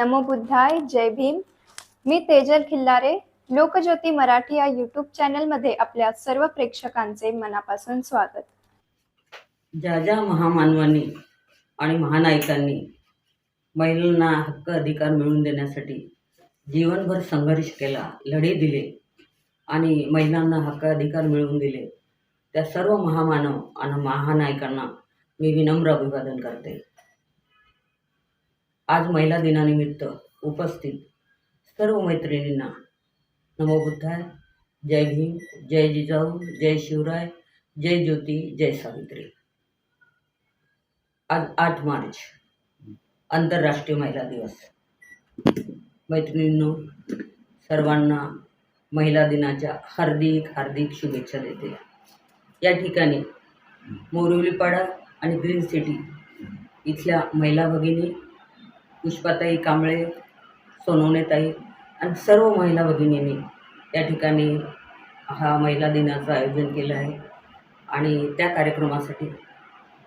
नमो बुद्धाय जय भीम. मी तेजल खिल्लारे लोकज्योती मराठी या यूट्यूब चॅनलमध्ये आपल्या सर्व प्रेक्षकांचे मनापासून स्वागत. ज्या ज्या महामानवांनी आणि महानायकांनी महिलांना हक्क अधिकार मिळवून देण्यासाठी जीवनभर संघर्ष केला लढे दिले आणि महिलांना हक्क अधिकार मिळवून दिले त्या सर्व महामानव आणि महानायकांना मी विनम्र अभिवादन करते. आज महिला दिनानिमित्त उपस्थित सर्व मैत्रिणींना नमो बुद्धाय. जय भीम जय जिजाऊ जय शिवराय जय ज्योती जय सावित्री. आज आठ मार्च आंतरराष्ट्रीय महिला दिवस. मैत्रिणींनो सर्वांना महिला दिनाच्या हार्दिक हार्दिक शुभेच्छा देते. या ठिकाणी मोरवलीपाडा आणि ग्रीन सिटी इथल्या महिला भगिनी पुष्पाताई कांबळे सोनवणेताई आणि सर्व महिला भगिनींनी या ठिकाणी हा महिला दिनाचं आयोजन केलं आहे. आणि त्या कार्यक्रमासाठी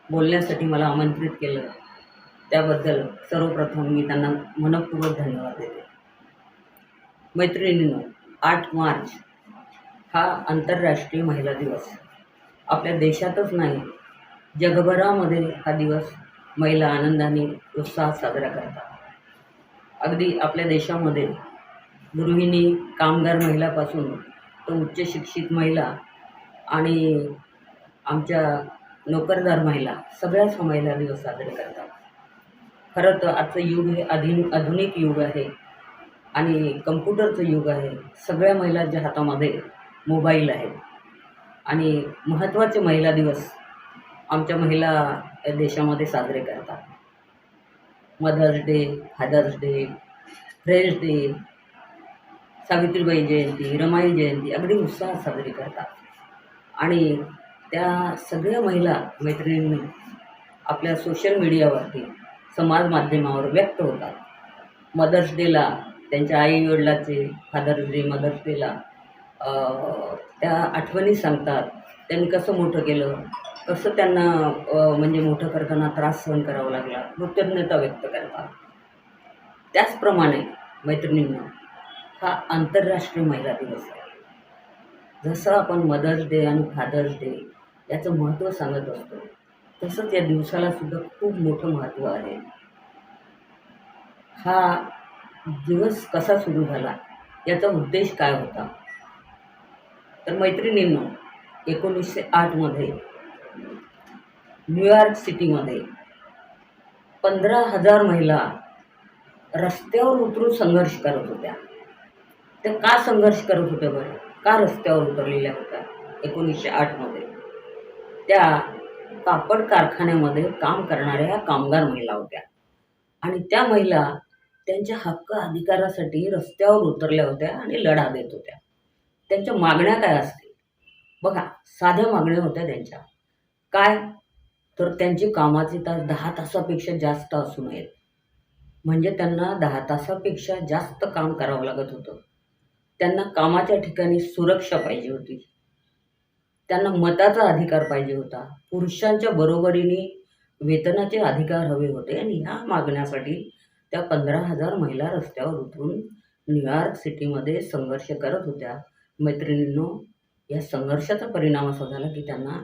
बोलण्यासाठी मला आमंत्रित केलं. त्याबद्दल सर्वप्रथम मी त्यांना मनपूर्वक धन्यवाद देते. मैत्रिणीनं आठ मार्च हा आंतरराष्ट्रीय महिला दिवस. आपल्या देशातच नाही जगभरामध्ये हा दिवस महिला आनंदाने उत्साहात साजरा करतात. अगदी आपल्या देशामध्ये गृहिणी कामगार महिलापासून तर उच्च शिक्षित महिला आणि आमच्या नोकरदार महिला सगळ्याच महिला दिवस साजरे करतात. खरं तर आजचं युग हे आधुनिक आधुनिक युग आहे आणि कम्प्युटरचं युग आहे. सगळ्या महिलांच्या हातामध्ये मोबाईल आहे. आणि महत्त्वाचे महिला दिवस आमच्या महिला या देशामध्ये साजरे करतात. Mother's Day Father's Day Friends Day Savitribai जयंती रमाई जयंती अगदी उत्साहात साजरी करतात. आणि त्या सगळ्या महिला मैत्रिणींनी आपल्या सोशल मीडियावरती समाज माध्यमावर व्यक्त होतात. मदर्स डेला त्यांच्या आई वडिलाचे फादर्स डे मदर्स डेला त्या आठवणी सांगतात. त्यांनी कसं मोठं केलं? कसं त्यांना म्हणजे मोठं करताना त्रास सहन करावा लागला कृतज्ञता व्यक्त करतात त्याचप्रमाणे मैत्रिणींना हा आंतरराष्ट्रीय महिला दिवस आहे. जसं आपण मदर्स डे आणि फादर्स डे याचं महत्त्व सांगत असतो तसंच या दिवसाला सुद्धा खूप मोठं महत्त्व आहे. हा दिवस कसा सुरू झाला याचा उद्देश काय होता? तर मैत्रिणींनो एकोणीसशे आठमध्ये न्यूयॉर्क सिटीमध्ये पंधरा हजार महिला रस्त्यावर उतरून संघर्ष करत होत्या. त्या का संघर्ष करत होत्या बरं? का रस्त्यावर उतरलेल्या होत्या? एकोणीसशे आठमध्ये त्या कापड कारखान्यामध्ये काम करणाऱ्या कामगार महिला होत्या. आणि त्या महिला त्यांच्या हक्क अधिकारासाठी रस्त्यावर उतरल्या होत्या आणि लढा देत होत्या. त्यांच्या मागण्या काय असतील? बघा साध्या मागण्या होत्या त्यांच्या. काय? तर त्यांचे कामाचे तास दहा तासापेक्षा जास्त असू नयेत म्हणजे त्यांना दहा तासापेक्षा जास्त काम करावं लागत होतं. त्यांना कामाच्या ठिकाणी सुरक्षा पाहिजे होती. त्यांना मताचा अधिकार पाहिजे होता. पुरुषांच्या बरोबरीने वेतनाचे अधिकार हवे होते आणि ह्या मागण्यासाठी त्या पंधरा हजार महिला रस्त्यावर उतरून न्यूयॉर्क सिटीमध्ये संघर्ष करत होत्या. मैत्रिणींनो या संघर्षाचा परिणाम असा झाला की त्यांना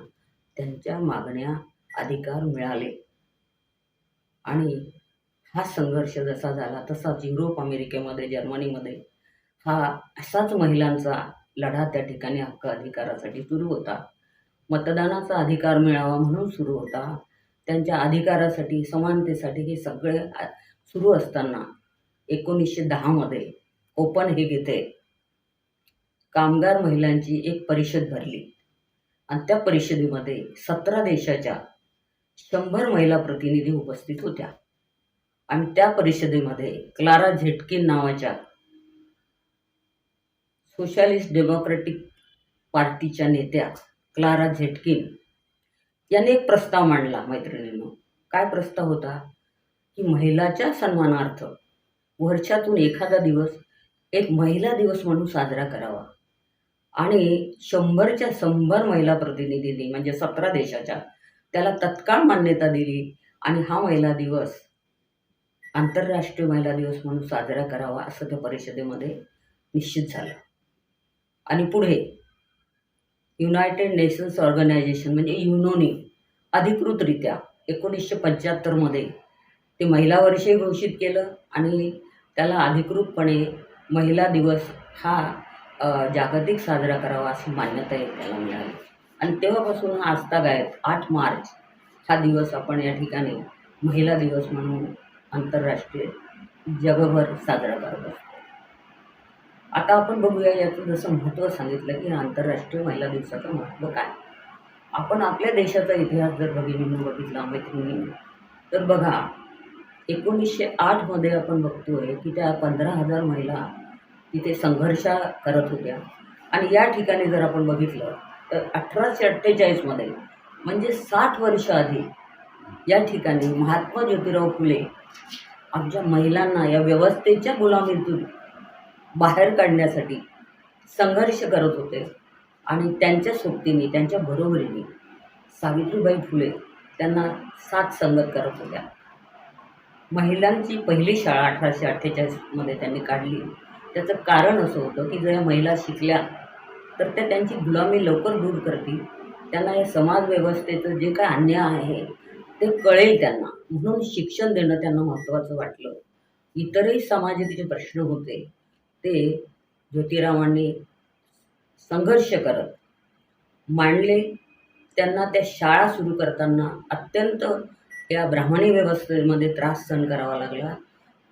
त्यांच्या मागण्या अधिकार मिळाले. आणि हा संघर्ष जसा झाला तसाच युरोप अमेरिकेमध्ये जर्मनीमध्ये हा असाच महिलांचा लढा त्या ठिकाणी हक्क अधिकारासाठी सुरू होता. मतदानाचा अधिकार मिळावा म्हणून सुरू होता. त्यांच्या अधिकारासाठी समानतेसाठी हे सगळे सुरू असताना एकोणीसशे दहामध्ये ओपन हे घेते कामगार महिलांची एक परिषद भरली. आणि त्या परिषदेमध्ये सतरा देशाच्या शंभर महिला प्रतिनिधी उपस्थित होत्या. आणि त्या परिषदेमध्ये क्लारा झेटकिन नावाच्या सोशलिस्ट डेमोक्रेटिक पार्टीच्या नेत्या क्लारा झेटकिन यांनी एक प्रस्ताव मांडला मैत्रिणींनो. काय प्रस्ताव होता? की महिलाच्या सन्मानार्थ वर्षातून एखादा दिवस एक महिला दिवस म्हणून साजरा करावा. आणि शंभरच्या शंभर महिला प्रतिनिधींनी म्हणजे सतरा देशाच्या त्याला तत्काळ मान्यता दिली आणि हा महिला दिवस आंतरराष्ट्रीय महिला दिवस म्हणून साजरा करावा असं त्या परिषदेमध्ये निश्चित झालं. आणि पुढे युनायटेड नेशन्स ऑर्गनायझेशन म्हणजे युनोनी अधिकृतरित्या एकोणीसशे पंच्याहत्तरमध्ये ते महिला वर्षही घोषित केलं आणि त्याला अधिकृतपणे महिला दिवस हा जागतिक साजरा करावा अशी मान्यता त्याला मिळाली. आणि तेव्हापासून हा आजतागायत आठ मार्च हा दिवस आपण या ठिकाणी महिला दिवस म्हणून आंतरराष्ट्रीय जगभर साजरा करत असतो. आता आपण बघूया याचं जसं महत्त्व सांगितलं की आंतरराष्ट्रीय महिला दिवसाचं महत्त्व काय? आपण आपल्या देशाचा इतिहास जर भगिनींनी बघितला मैत्रिणींनी तर बघा एकोणीसशे आठमध्ये आपण बघतोय की त्या पंधरा हजार महिला तिथे संघर्ष करत होत्या. आणि या ठिकाणी जर आपण बघितलं अठराशे अठ्ठेचाळीसमध्ये म्हणजे साठ वर्ष आधी या ठिकाणी महात्मा ज्योतिराव फुले आमच्या महिलांना या व्यवस्थेच्या गुलामीतून बाहेर काढण्यासाठी संघर्ष करत होते. आणि त्यांच्या सोबतीने त्यांच्या बरोबरीने सावित्रीबाई फुले त्यांना साथ संगत करत होत्या. महिलांची पहिली शाळा अठराशे अठ्ठेचाळीसमध्ये त्यांनी काढली. त्याचं कारण असं होतं की जर महिला शिकल्या तर त्या त्यांची गुलामी लवकर दूर करतील. त्यांना हे समाज व्यवस्थेचं जे काय अन्याय आहे ते कळेल त्यांना. म्हणून शिक्षण देणं त्यांना महत्त्वाचं वाटलं. इतरही समाजाचे जे प्रश्न होते ते ज्योतिरावांनी संघर्ष करत मांडले. त्यांना त्या शाळा सुरू करताना अत्यंत या ब्राह्मणी व्यवस्थेमध्ये त्रास सहन करावा लागला.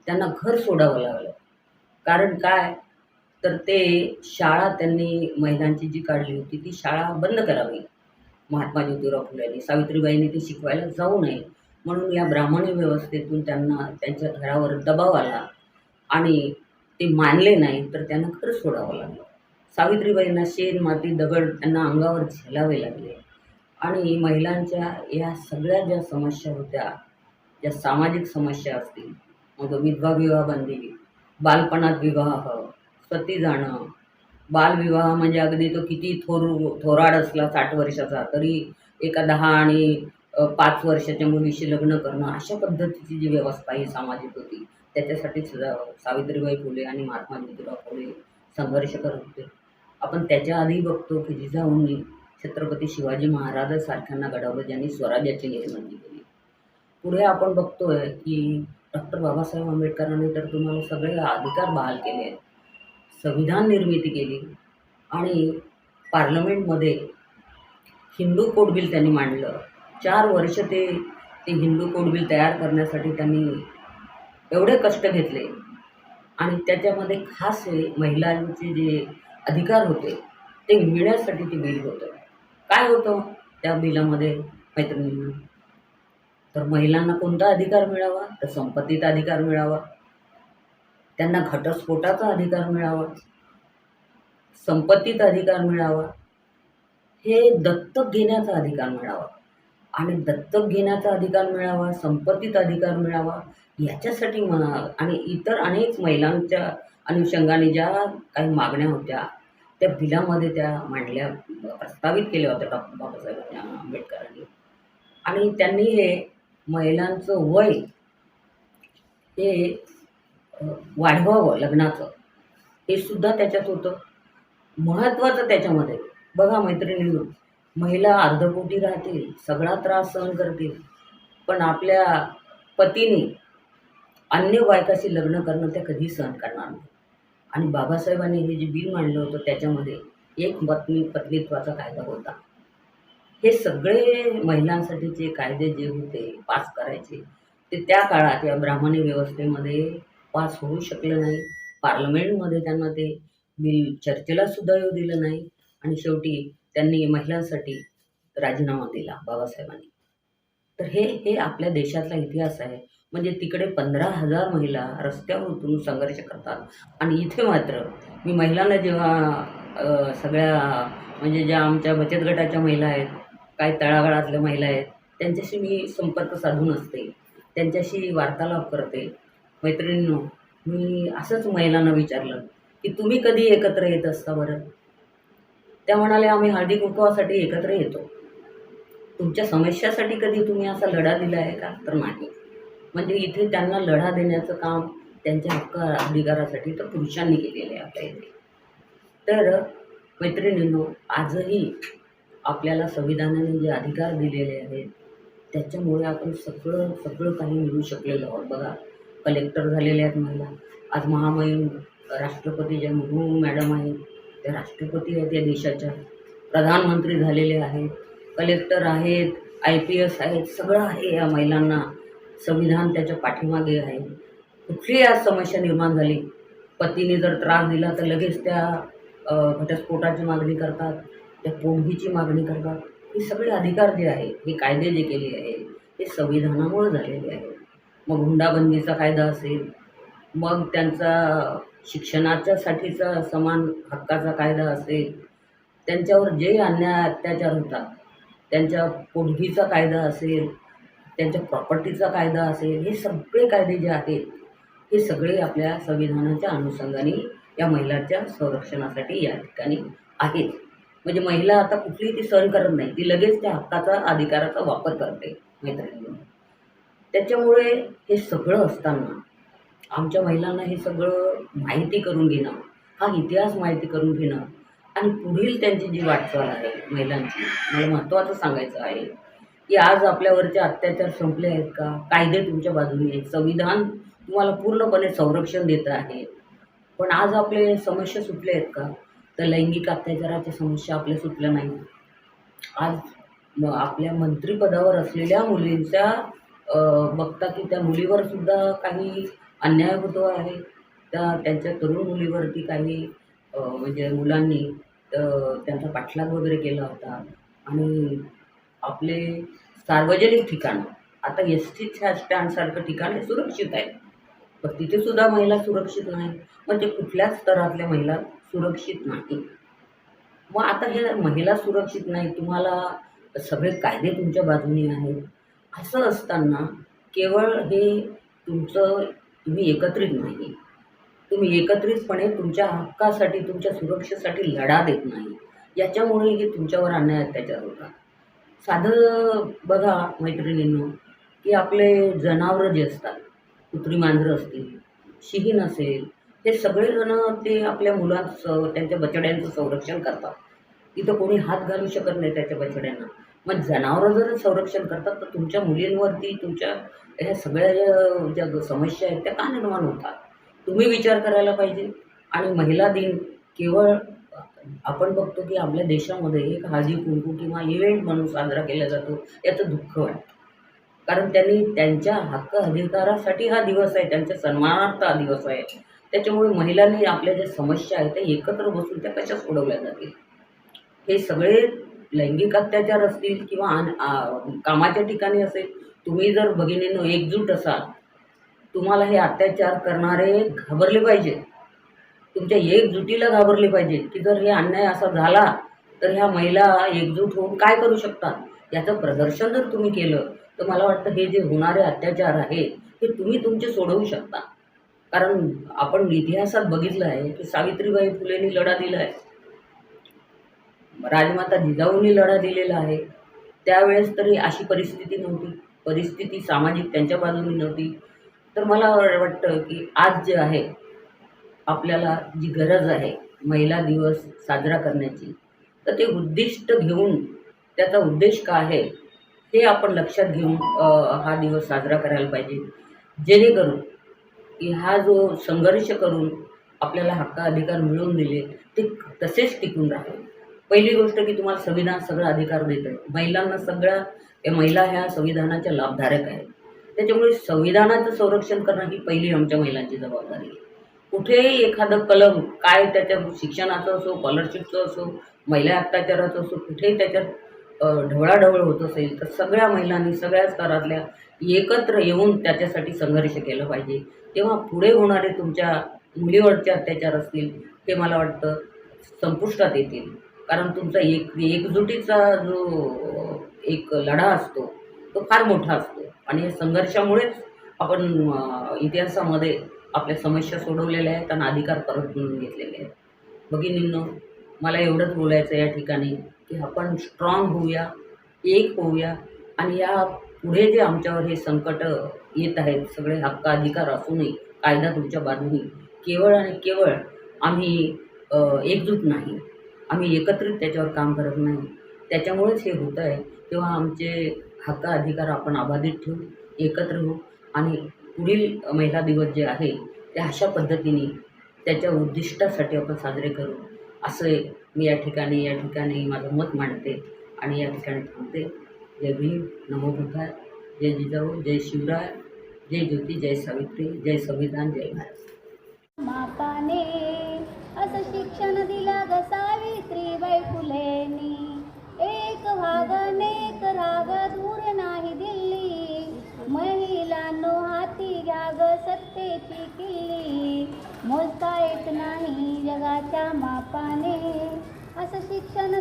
त्यांना घर सोडावं लागलं. कारण काय? तर ते शाळा त्यांनी महिलांची जी काढली होती ती शाळा बंद करावी. महात्मा ज्योतिराव फुलेंनी सावित्रीबाईंनी ते शिकवायला जाऊ नये. म्हणून या ब्राह्मणी व्यवस्थेतून त्यांना त्यांच्या घरावर दबाव आला आणि ते मानले नाही तर त्यांना घर सोडावं लागलं. सावित्रीबाईंना शेण माती दगड त्यांना अंगावर झेलावे लागले. आणि महिलांच्या या सगळ्या ज्या समस्या होत्या ज्या सामाजिक समस्या असतील मग विधवा विवाह बंदी बालपणात विवाह सती जाणं. बालविवाह म्हणजे अगदी तो किती थोर थोराड असला साठ वर्षाचा तरी एका दहा आणि पाच वर्षाच्या मुलीशी लग्न करणं अशा पद्धतीची जी व्यवस्था ही सामाजिक होती त्याच्यासाठी सुद्धा सावित्रीबाई फुले आणि महात्मा ज्योतिराव फुले संघर्ष करत होते. आपण त्याच्या आधी बघतो की जिजाऊंनी छत्रपती शिवाजी महाराजांसारख्यांना घडवलं ज्यांनी स्वराज्याची निर्मिती केली. पुढे आपण बघतोय की डॉक्टर बाबासाहेब आंबेडकरांनी तर तुम्हाला सगळे अधिकार बहाल केले आहेत. संविधान निर्मिती केली आणि पार्लमेंटमध्ये हिंदू कोड बिल त्यांनी मांडलं. चार वर्ष ते ते हिंदू कोड बिल तयार करण्यासाठी त्यांनी एवढे कष्ट घेतले. आणि त्याच्यामध्ये खास महिलांचे जे अधिकार होते ते मिळण्यासाठी ते बिल होतं. काय होतं त्या बिलामध्ये मैत्रिणींना? तर महिलांना कोणता अधिकार मिळावा? तर संपत्तीचा अधिकार मिळावा. त्यांना घटस्फोटाचा अधिकार मिळावा संपत्तीचा अधिकार मिळावा हे दत्तक घेण्याचा अधिकार मिळावा. आणि दत्तक घेण्याचा अधिकार मिळावा संपत्तीचा अधिकार मिळावा याच्यासाठी म आणि इतर अनेक महिलांच्या अनुषंगाने ज्या काही मागण्या होत्या त्या बिलामध्ये त्या मांडल्या प्रस्तावित केल्या होत्या डॉक्टर बाबासाहेब आंबेडकरांनी. आणि त्यांनी हे महिलांचं वय हे वाढवावं लग्नाचं. हे सुद्धा त्याच्यात होतं. महत्त्वाचं त्याच्यामध्ये. बघा मैत्रिणींनो महिला अर्धपोटी राहतील सगळा त्रास सहन करतील पण आपल्या पतीने अन्य बायकाशी लग्न करणं त्या कधी सहन करणार नाही. आणि बाबासाहेबांनी हे जे बिल मांडलं होतं त्याच्यामध्ये एक पत्नी पत्नीत्वाचा कायदा होता. हे सगळे महिलांसाठीचे कायदे जे होते पास करायचे ते त्या काळात या ब्राह्मणी व्यवस्थेमध्ये पास होऊ शकलं नाही. पार्लमेंटमध्ये त्यांना ते बिल चर्चेला सुद्धा येऊ दिलं नाही. आणि शेवटी त्यांनी महिलांसाठी राजीनामा दिला बाबासाहेबांनी. तर हे हे आपल्या देशातला इतिहास आहे. म्हणजे तिकडे पंधरा हजार महिला रस्त्यावर उतरून संघर्ष करतात. आणि इथे मात्र मी महिलांना जेव्हा सगळ्या म्हणजे ज्या आमच्या बचत गटाच्या महिला आहेत काय तळागाळातल्या महिला आहेत त्यांच्याशी मी संपर्क साधून असते. त्यांच्याशी वार्तालाप करते. मैत्रिणींनो मी असंच महिलांना विचारलं की तुम्ही कधी एकत्र येत असता बरं? त्या म्हणाल्या आम्ही हळदी कुंकवासाठी एकत्र येतो. तुमच्या समस्यासाठी कधी तुम्ही असा लढा दिला आहे का? तर नाही. म्हणजे इथे त्यांना लढा देण्याचं काम त्यांच्या हक्क अधिकारासाठी तर पुरुषांनी केलेलं आहे आपल्या इथे. तर मैत्रिणींनो आजही आपल्याला संविधानाने जे अधिकार दिलेले आहेत त्याच्यामुळे आपण सगळं सगळं काही मिळू शकलेलो आहोत. बघा कलेक्टर झालेल्या आहेत महिला. आज महामहिम राष्ट्रपती ज्या मुर्मू मॅडम आहेत त्या राष्ट्रपती आहेत या देशाच्या. प्रधानमंत्री झालेले आहेत. कलेक्टर आहेत आय पी एस आहेत सगळं आहे या महिलांना. संविधान त्याच्या पाठीमागे आहे. कुठली आज समस्या निर्माण झाली पतीने जर त्रास दिला तर लगेच त्या घटस्फोटाची मागणी करतात त्या पोटगीची मागणी करतात. हे सगळे अधिकार जे आहे हे कायदे जे केले आहे हे संविधानामुळे झालेले आहे मग हुंडाबंदीचा कायदा असेल मग त्यांचा शिक्षणाच्यासाठीचा समान हक्काचा कायदा असेल त्यांच्यावर जे अन्याय अत्याचार होतात त्यांच्या पोटगीचा कायदा असेल त्यांच्या प्रॉपर्टीचा कायदा असेल हे सगळे कायदे जे आहेत हे सगळे आपल्या संविधानाच्या अनुषंगाने या महिलांच्या संरक्षणासाठी या ठिकाणी आहेत. म्हणजे महिला आता कुठलीही ती सहन करत नाही ती लगेच त्या हक्काचा अधिकाराचा वापर करते मैत्रिणी त्याच्यामुळे हे सगळं असताना आमच्या महिलांना हे सगळं माहिती करून घेणं हा इतिहास माहिती करून घेणं आणि पुढील त्यांची जी वाटचाल आहे महिलांची मला महत्त्वाचं सांगायचं आहे की आज आपल्यावरचे अत्याचार संपले आहेत का? कायदे तुमच्या बाजूने आहेत. संविधान तुम्हाला पूर्णपणे संरक्षण देतं आहे. पण आज आपले समस्या सुटले आहेत का? तर लैंगिक अत्याचाराच्या समस्या आपल्या सुटल्या नाही आज आपल्या मंत्रिपदावर असलेल्या मुलींच्या बघता की त्या मुलीवर सुद्धा काही अन्याय होतो आहे. त्या त्यांच्या तरुण मुलीवरती काही म्हणजे मुलांनी त्यांचा पाठलाग वगैरे केला होता. आणि आपले सार्वजनिक ठिकाणं आता एस टी स्टँडसारखं ठिकाण हे सुरक्षित आहे. पण तिथेसुद्धा महिला सुरक्षित नाही म्हणजे कुठल्याच स्तरातल्या महिला सुरक्षित नाही मग आता हे महिला सुरक्षित नाही तुम्हाला सगळे कायदे तुमच्या बाजूने आहेत. असं असताना केवळ हे तुमचं तुम्ही एकत्रित नाही. तुम्ही एकत्रितपणे तुमच्या हक्कासाठी तुमच्या सुरक्षेसाठी लढा देत नाही. याच्यामुळे हे तुमच्यावर अन्याय अत्याचार होतात. साधं बघा मैत्रिणींनो की आपले जनावरं जे असतात कुत्री मांजरं असतील शिहीन असेल हे सगळेजणं ते आपल्या मुलांचं त्यांच्या बछड्यांचं संरक्षण करतात. तिथं कोणी हात घालू शकत नाही त्याच्या बछड्यांना. मग जनावरं जर संरक्षण करतात तर तुमच्या मुलींवरती तुमच्या ह्या सगळ्या ज्या- ज्या समस्या आहेत त्या का निर्माण होतात? तुम्ही विचार करायला पाहिजे. आणि महिला दिन केवळ आपण बघतो की आपल्या देशामध्ये एक हाजी कुंकू किंवा इव्हेंट म्हणून साजरा केला जातो याचं दुःख वाटतं. कारण त्यांनी त्यांच्या हक्क अधिकारासाठी हा दिवस आहे त्यांच्या सन्मानार्थ हा दिवस आहे. त्याच्यामुळे महिलांनी आपल्या ज्या समस्या आहेत त्या एकत्र बसून त्या कशा सोडवल्या जातील? हे सगळे लैंगिक अत्याचार असतील किंवा आन- कामाच्या ठिकाणी असेल तुम्ही जर भगिनींनो एकजूट असाल तुम्हाला हे अत्याचार करणारे घाबरले पाहिजे. तुमच्या एकजुटीला घाबरले पाहिजे की जर हे अन्याय असा झाला तर ह्या महिला एकजूट होऊन काय करू शकतात? याचं प्रदर्शन जर तुम्ही केलं तर मला वाटतं हे जे होणारे अत्याचार आहे हे तुम्ही तुमचे सोडवू शकता. कारण आपण इतिहासात बघितलं आहे की सावित्रीबाई फुलेंनी लढा दिला आहे राजमाता जिजाऊंनी लढा दिलेला आहे. त्यावेळेस तरी अशी परिस्थिती नव्हती. परिस्थिती सामाजिक त्यांच्या बाजूने नव्हती. तर मला वाटतं की आज जे आहे आपल्याला जी गरज आहे महिला दिवस साजरा करण्याची तर ते उद्दिष्ट घेऊन त्याचा उद्देश काय आहे हे आपण लक्षात घेऊन हा दिवस साजरा करायला पाहिजे. जेणेकरून की हा जो संघर्ष करून आपल्याला हक्क अधिकार मिळवून दिले ते तसेच टिकून राहील. पहिली गोष्ट की तुम्हाला संविधान सगळा अधिकार देतं महिलांना सगळ्या या महिला ह्या संविधानाच्या लाभधारक आहेत. त्याच्यामुळे संविधानाचं संरक्षण करणं ही पहिली आमच्या महिलांची जबाबदारी आहे. कुठेही एखादं कलम काय त्याच्या शिक्षणाचं असो स्कॉलरशिपचं असो महिला अत्याचाराचं असो कुठेही त्याच्यात ढवळाढवळ होत असेल तर सगळ्या महिलांनी सगळ्या स्तरातल्या एकत्र येऊन त्याच्यासाठी संघर्ष केला पाहिजे. तेव्हा पुढे होणारे तुमच्या मुलीवरचे अत्याचार असतील ते मला वाटतं संपुष्टात येतील. कारण तुमचा एक एकजुटीचा जो एक लढा असतो तो फार मोठा असतो. आणि या संघर्षामुळेच आपण इतिहासामध्ये आपल्या समस्या सोडवलेल्या आहेत आणि अधिकार परत मिळून घेतलेले आहेत. भगिनींनो मला एवढंच बोलायचं या ठिकाणी की आपण स्ट्रॉंग होऊया एक होऊया आणि या पुढे जे आमच्यावर हे संकट येत आहेत सगळे हक्क अधिकार असूनही कायदा तुमच्या बाजूनी केवळ आणि केवळ आम्ही एकजूट नाही. आम्ही एकत्रित त्याच्यावर काम करत नाही. त्याच्यामुळेच हे होतं आहे. तेव्हा आमचे हक्क अधिकार आपण अबाधित ठेवू एकत्र होऊ आणि पुढील महिला दिवस जे आहे ते अशा पद्धतीने त्याच्या उद्दिष्टासाठी आपण साजरे करू. असे मी या ठिकाणी या ठिकाणी माझं मत मांडते आणि या ठिकाणी थांबते. जय भीम. नमो बुद्धाय. जय जिजाऊ. जय शिवराय. जय ज्योती. जय सावित्री. जय संविधान. जय भारत. मापाने असं शिक्षण दिलं सावित्रीबाई फुलेनी एक भाग नेक राग दूर नाही दिल्ली. महिलांनो हाती घ्या ग सत्तेची किल्ली. मोजता येत नाही जगाच्या मापाने. असं शिक्षण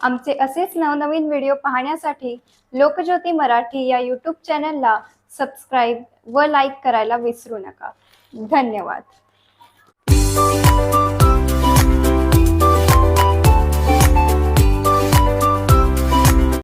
आमचे असेच नवनवीन व्हिडिओ पाहण्यासाठी लोकज्योती मराठी या यूट्यूब चॅनलला सबस्क्राईब व लाईक करायला विसरू नका. धन्यवाद.